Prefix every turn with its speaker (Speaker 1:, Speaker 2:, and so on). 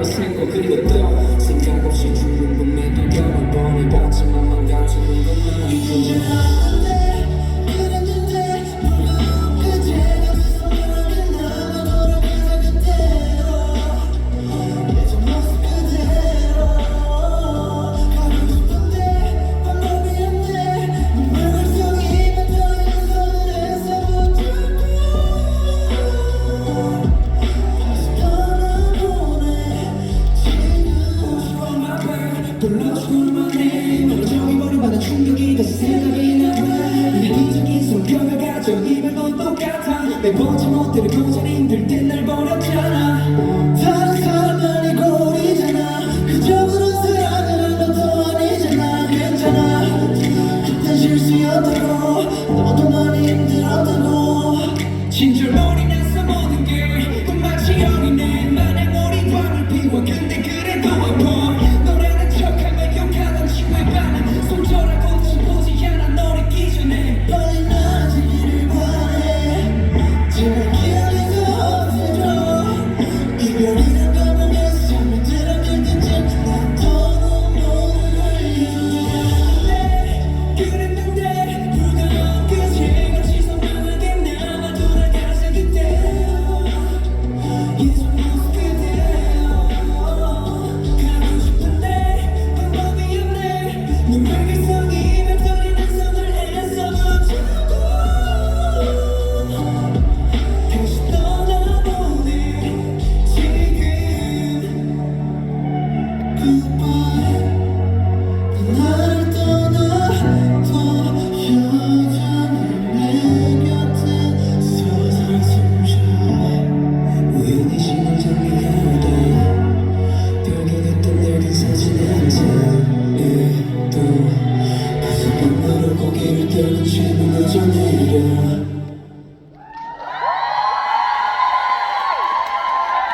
Speaker 1: 마음이 생고 그리고 또 생각 없이 죽은 꿈에도 여러 번 해봤지만 망가지는 것만 돌로 죽으면 그래 너무 정이 버림받아 충격이 다시 생각이 나내 기적인 손뼉을 가져 입은 건 똑같아. 내 보지 못해 거절이 힘들 땐날 버렸잖아. 다른